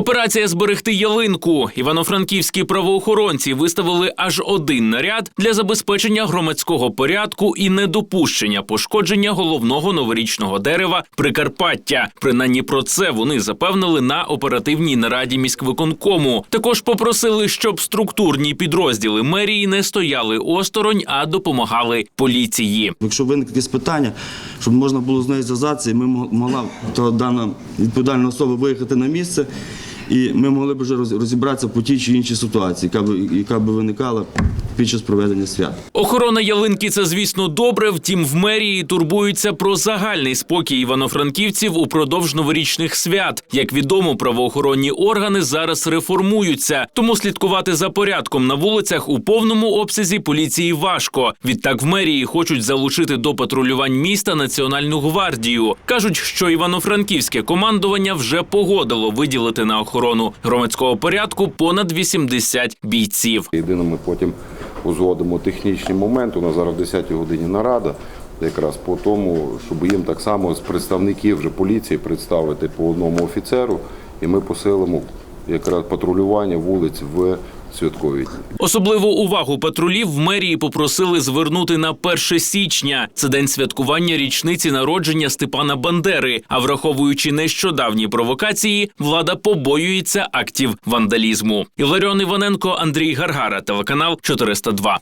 Операція зберегти ялинку. Івано-франківські правоохоронці виставили аж один наряд для забезпечення громадського порядку і недопущення пошкодження головного новорічного дерева Прикарпаття. Принаймні про це вони запевнили на оперативній нараді міськвиконкому. Також попросили, щоб структурні підрозділи мерії не стояли осторонь, а допомагали поліції. Якщо виникне якесь питання, щоб можна було з нею зв'язатися, ми мо- могла то дана відповідальна особа виїхати на місце, і ми могли б вже роз- розібратися по тій чи іншій ситуації, яка б яка б виникала під час проведення свят. Охорона ялинки це, звісно, добре. Втім, в мерії турбуються про загальний спокій івано-франківців упродовж новорічних свят. Як відомо, правоохоронні органи зараз реформуються, тому слідкувати за порядком на вулицях у повному обсязі поліції важко. Відтак в мерії хочуть залучити до патрулювань міста національну гвардію. кажуть, що івано-франківське командування вже погодило виділити на охорону громадського порядку понад 80 бійців. Єдине, ми потім узгодимо технічні моменти. У нас зараз в 10-й годині нарада. Якраз по тому, щоб їм так само з представників вже поліції представити по одному офіцеру, і ми посилимо якраз патрулювання вулиць в святкові. Особливу увагу патрулів в мерії попросили звернути на 1 січня. Це день святкування річниці народження Степана Бандери. А враховуючи нещодавні провокації, влада побоюється актів вандалізму. Іларіон Іваненко, Андрій Гаргара, телеканал 402.